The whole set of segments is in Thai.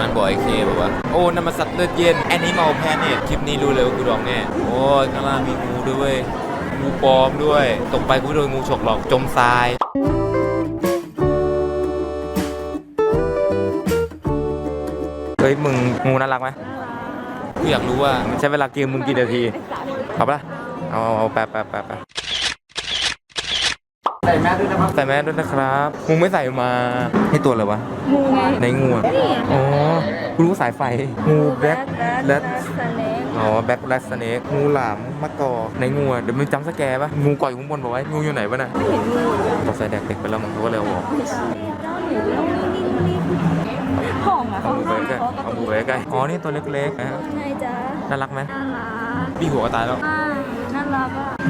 มันบอกไอเคบอกว่า โอ้น้ำมันสัตว์เลือดเย็นแอนิมอลแพนเนคลิปนี้รู้เลยว่ากูร้องแน่ โอ้ยข้างล่างมีงูด้วยงูปลอมด้วยตกไปกูโดนงูฉกหรอกจมทรายเฮ้ยมึงงูน่ารักไหมกูอยากรู้ว่ามันใช้เวลาเกมมึงกี่นาทีเอาปะล่ะเอาเอาแป๊บแป๊บแป๊บ ใส่แมสด้วยนะครับ ใส่แมสด้วยนะครับ มึงไม่ใส่มา ให้ตัวอะไรวะ งูไงในงูอะอ๋อกูรู้สายไฟ งูแบล็คแบล็คสเนกอ๋อแบล็คแบล็คสเนกงูหลามมะกอในงูอะเดี๋ยวมึงจำสแกร์ปะงูก่อยข้างบนบอกไว้งูอยู่ไหนวะน่ะไม่เห็นงูตกใส่แดกเด็กไปแล้วมึงเขาก็เลยเอาออกห้องอะเอาเขามือไปใกล้เอามือไปใกล้อ๋อนี่ตัวเล็กๆนะไงจ๊ะน่ารักไหมน่ารักพี่หัวก็ตายแล้วอ่าน่ารัก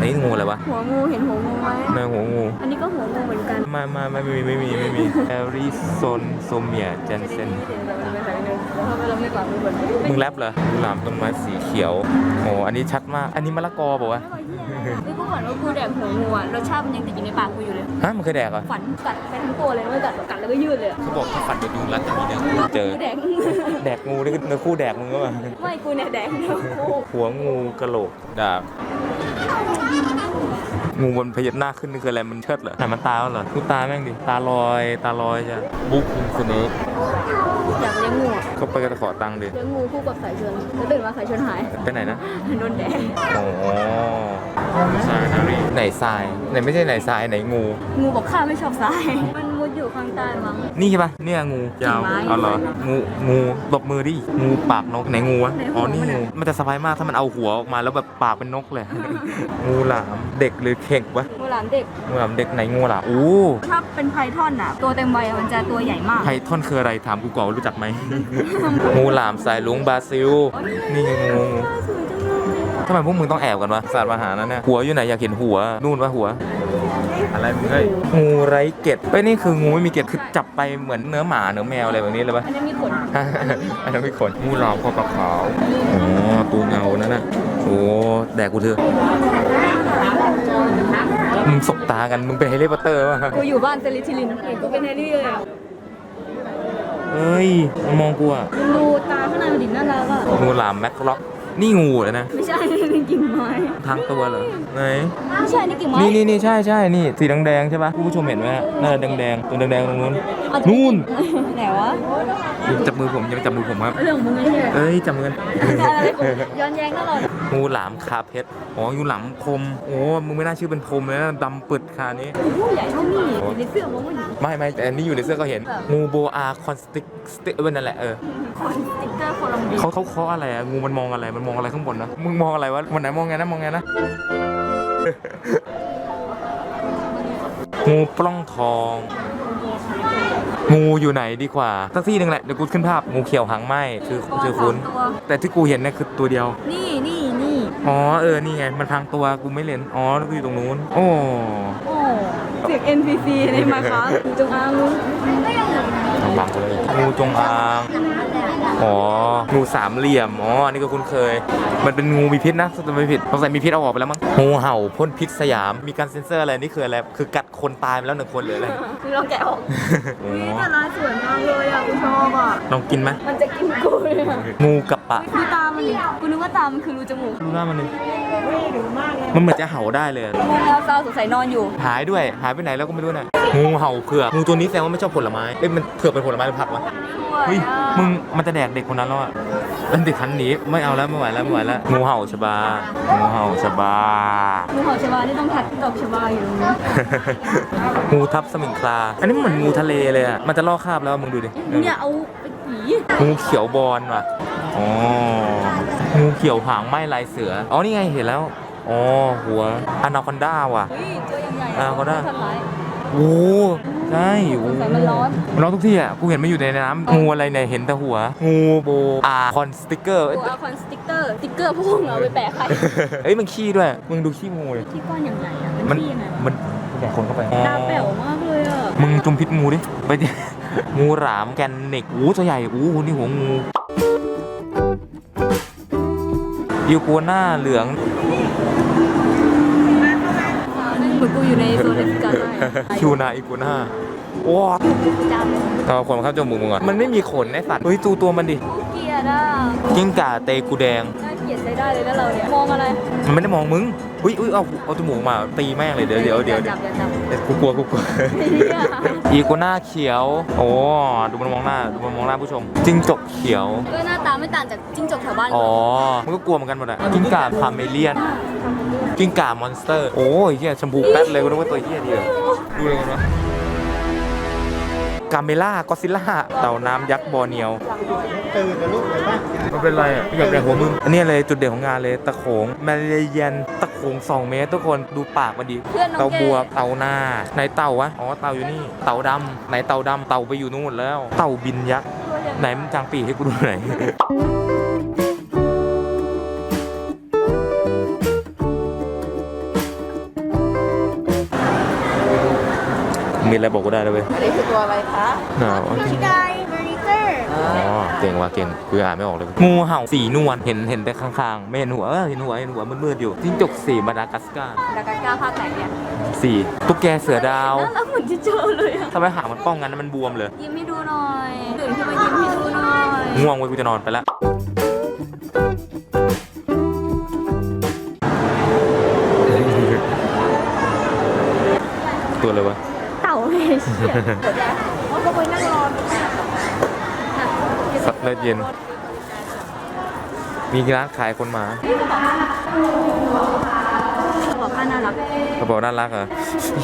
อะอันนี้งูอะไรวะ หัวงูเห็นหัวงูไหมในหัวงู อันนี้ก็หัวงูเหมือนกันไม่ไม่ไม่ไม่มีไม่มีไม่มีแอริโซนโซเมียเจนเซนเราไม่กลับเหมือนมึงแรปเหรองูหลามต้นไม้สีเขียว โอ้อันนี้ชัดมาก อันนี้มะละกอบอกว่าวะไม่กูฝันว่ากูแดกหัวงูอะรสชาติมันยังติดอยู่ในปากกูอยู่เลย ฮะมันเคยแดกเหรอฝันกัดไปทั้งตัวเลยไม่กัดกัดแล้วก็ยืดเลยเขาบอกถ้าฟันโดนยุงรัดจะมีเนื้อเจอ กูแดก แดกงูนี่คือเนื้อคู่แดกมึงก็มาไม่กูเนี่ยแดกทั้งคู่หัวงูกะโหลกดาบ งูบนพยัญชนะขึ้นนี่คืออะไรมันเชิดเหรอไหนมันตาแล้วเหรอดูตาแม่งดิตาลอยตาลอยจ้ะบุ๊กสเนกอยากเลี้ยงงูอะเขาไปกันขอตังค์ดิเลี้ยงงูคู่กับสายชนแล้วตื่นมาสายชนหายไปไหนนะโดนแดกอ๋อทรายนารีไหนทรายไหนไม่ใช่ไหนทรายไหนงู งูบอกข้าไม่ชอบทรายมันมุด อยู่ข้างใต้มั้ง นี่ใช่ปะเนี่ยงูยาวกิ่งไม้เอาเหรองูงูตบมือดิงูปากนกไหนงูวะไหนหัวอ๋อนี่มันงูอะมันจะสบายมากถ้ามันเอาหัวออกมาแล้วแบบปากเป็นนกเลย งูหลามเด็กหรือเข่งวะงูหลามเด็ก งูหลามเด็กไหนงูหลามอู้ถ้าเป็นไพทอนอะตัวเต็มใบอะมันจะตัวใหญ่มาก ไพทอนคืออะไรถามกูก่อนว่ารู้จักไหม งูหลามสายลุงบราซิล นี่ไงงูงูสวยจังเลยอะทำไมพวกมึงต้องแอบกันวะสัตว์มาหานั่นเนี่ยหัวอยู่ไหนอยากเห็นหัวนู่นวะหัว อะไรมึงเฮ้ยงูไร้เกล็ดเฮ้ยนี่คืองูไม่มีเกล็ดคือจับไปเหมือนเนื้อหมาเนื้อแมวอะไรแบบนี้เลยปะ อันนี้มีขน อันนั้นไม่ขนงูหลามคอกับขาวอ๋อตูเงานั่นน่ะโอ้แดกกูเถอะมึงสบตากันมึงเป็นเฮลิคอปเตอร์วะกูอยู่บ้านเซริทิลินเห็นกูเป็นแฮร์รี่เลยอะเฮ้ยมันมองกูอะมึงดูตาข้างในมันดิน่ารักอะงูหลามแม็กล็อก นี่งูเหรอนะ ไม่ใช่นี่กิ่งไม้ทางตัวเหรอไหน ไม่ใช่นี่กิ่งไม้ นี่นี่นี่ใช่ใช่นี่สีแดงๆใช่ปะคุณผู้ชมเห็นไหมฮะน่าจะแดงๆตัวแดงๆตรงนู้นเอาจริง นู่นไหนวะจับมือผมยังไม่จับมือผมครับ เรื่องของมึงไงเนี่ยเอ้ยจับมือกันอะไรของย้อนแย้งตลอดงูหลามคาเพชรอ๋องูหลามคม โอ้ มึงไม่น่าชื่อเป็นคมเลยนะดำปึดคานี้โอ้โหใหญ่เท่านี้อยู่ในเสื้อมั้งมันไม่ไม่แต่อันนี้อยู่ในเสื้อก็เห็น งูโบอาคอนสติกสติเว้นนั่นแหละเออคอนสติ๊กเกอร์โคลัมเบียเขาเขาเคาะอะไรอะงูมันมองอะไร มันมองอะไรข้างบนนะ มึงมองอะไรวะวันไหนมองไงนะมองไงนะ งูปล้องทอง งูอยู่ไหนดีกว่าสักที่หนึ่งแหละเดี๋ยวกูขึ้นภาพงูเขียวหางไหมคือคือคุณตัวแต่ที่กูเห็นเนี่ยคือตัวเดียว นี่นี่นี่อ๋อเออนี่ไง มันพังตัวกูไม่เล่นอ๋อแล้วกูอยู่ตรงนู้น โอ้โอ้เสียง NPC ในมาครับงูจงอางงูเอาบังเลยงูจงอาง อ๋อ งูสามเหลี่ยม อ๋ออันนี้ก็คุ้นเคย มันเป็นงูมีพิษนะถ้าจำไม่ผิดสงสัยมีพิษเอาออกไปแล้วมั้ง งูเห่าพ่นพิษสยาม มีการเซ็นเซอร์อะไร นี่คืออะไร คือกัดคนตายไปแล้วหนึ่งคนหรืออะไร คือเราแกะออกโอ้นี่แต่ร้านสวยมากเลยอะกูชอบอะ ลองกินไหมมันจะกินกูเลยอะงูกับปะดูตามันดิกูนึกว่าตามันคือรูจมูกดูหน้ามันดิมันเหมือนจะเห่าได้เลย งูแมวเศร้าสงสัยนอนอยู่ หายด้วย หายไปไหนแล้วก็ไม่รู้น่ะ งูเห่าเผือก งูตัวนี้แสดงว่าไม่ชอบผลไม้เอ้ยมันเผือกเป็นผลไม้หรือผักวะ เฮ้ยมึงมันจะแดกเด็กคนนั้นแล้วอะแล้วเด็กขันหนีไม่เอาแล้วไม่ไหวแล้วไม่ไหวแล้วงูเห่าชบางูเห่าชบางูเห่าชบานี่ต้องทัดดอกชบาอยู่ตรงนี้งูทับสมิงคลา อันนี้มันเหมือนงูทะเลเลยอะมันจะล่อคราบแล้วมึงดูดิมึงอย่าเอาไปผีงูเขียวบอลว่ะอ๋องูเขียวหางไหม้ลายเสืออ๋อนี่ไงเห็นแล้วอ๋อหัวอนาคอนด้าว่ะเฮ้ยตัวยังใหญ่อ่าเขาได้ทำร้ายโอ้ ใช่โอ้สงสัยมันร้อน มันร้อนทุกที่อะ กูเห็นมันอยู่ในน้ำงูอะไรเนี่ย เห็นแต่หัว งูโบอาคอนสติกเกอร์ ตัวเอาคอนสติ๊กเกอร์สติ๊กเกอร์พวกเราไปแปะใครเอ้ยมันขี้ด้วย มึงดูขี้งูเลยที่ก้อนอย่างใหญ่อะมัมันนที่ยังไงวะมันแดกคนเข้าไป ตาแป๋วมากเลยอะมึงจุมพิษงูดิ ไปดิ งูหลามแกนเน็กอู้ตัวใหญ่อู้นี่หัวงูยูกัวหน้าเหลือง เหมือนกูอยู่ในโซนแอฟริกาใต้คิวนาอีกัวหน้าว้าจต่อขนข้ามจมูกมึงก่อนมันไม่มีขนไอ้สัตว์เฮ้ยดูตัวมันดิำเกลียดอะกิ้งก่าเตกูแดงน่าเกลียดใช้ได้เลยนะเราเนี่ยมองอะไรมันไม่ได้มองมึงอุ้ยอุ้ยเอาเอาจมูกมาตีแม่งเลยเดี๋ยวเดี๋ยวเดี๋ยวอเดี๋ยวจับอย่าจับเดี๋ยวกูกลัวกูกลัวเนี่ยอีกัวหน้าเขียว โอ้ดูมันมองหน้าดูมันมองหน้าผู้ชมจิ้งจกเขียวก็หน้าตาไม่ต่างจากจิ้งจกแถวบ้านอ๋อมันก็กลัวเหมือนกันหมดอะกิ้งก่าพาเมเลียน กิ้งก่ามอนสเตอร์ โอ้ยเฮียชมพูแป๊ดเลยกูนึกว่าตัวเฮียดีเลยดูเลยกันวะกาเมล่ากอซิล่าเต่าน้ำยักษ์บอร์เนียวตื่นนะลูกเห็นปะมันเป็นไรอะอยากแดกหัวมึง อันนี้เลยจุดเด่นของงานเลยตะโขงแมเลเยนตะโขง 2 เมตร ทุกคนดูปากมันดีเพื่อนน้องเต่าเกบัวเต่าหน้าไหนเต่าวะอ๋อเต่าอยู่นี่เต่าดำไหนเต่าดำเต่าไปอยู่นู่นแล้ว เต่าบินยักษ์ไหนมันจางปีกให้กูดูหน่อย มีอะไรบอกกูได้เลยเว้ยอันนี้คือตัวอะไรคะหนาวจริงไดเบอร์นิเตอร์อ๋อเก่งว่ะเก่งคืออ่านไม่ออกเลยงูเห่าสีนวลเห็นเห็นแต่ข้างๆไม่เห็นหัวเออเห็นหัวเห็นหัวมืดๆอยู่จิ้งจกสีมาดากัสการ์ดากาก้าภาคไหนเนี่ยสี่ตุ๊กแกเสือดาวน่ารักเหมือนที่เจอเลยอะทำไมหางมันป้องกันมันบวมเลยยิ้มให้ดูหน่อยตื่นขึ้นมายิ้มให้ดูหน่อยง่วงเว้ยกูจะนอนไปแล้ว เอเชียเขาก็ไปนั่งรอสัตว์เลือดเย็น มีร้านขายคนหมาบอกว่าน่ารักกระเป๋าน่ารักเหรอ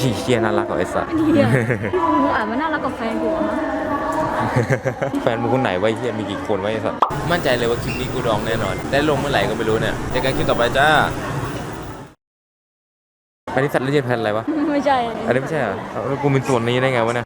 อีเฮียน่ารักเหรอไอ้สัสเนี่ยกูอ่านว่าน่ารักกับแฟนกูอะฮะแฟนมึงคนไหนวะไอ้เฮียมีกี่คนวะไอ้สัสมั่นใจเลยว่าคลิปนี้กูดองแน่นอน ได้ลงเมื่อไหร่ก็ไม่รู้เนี่ยเจอกันคลิปต่อไปจ้า อันนี้สัตว์เลือดเย็นแพนอะไรวะ ไม่ใช่อันนี้ไม่ใช่เหรอแล้วกูเป็นส่วนนี้ได้ไงวะเนี่ย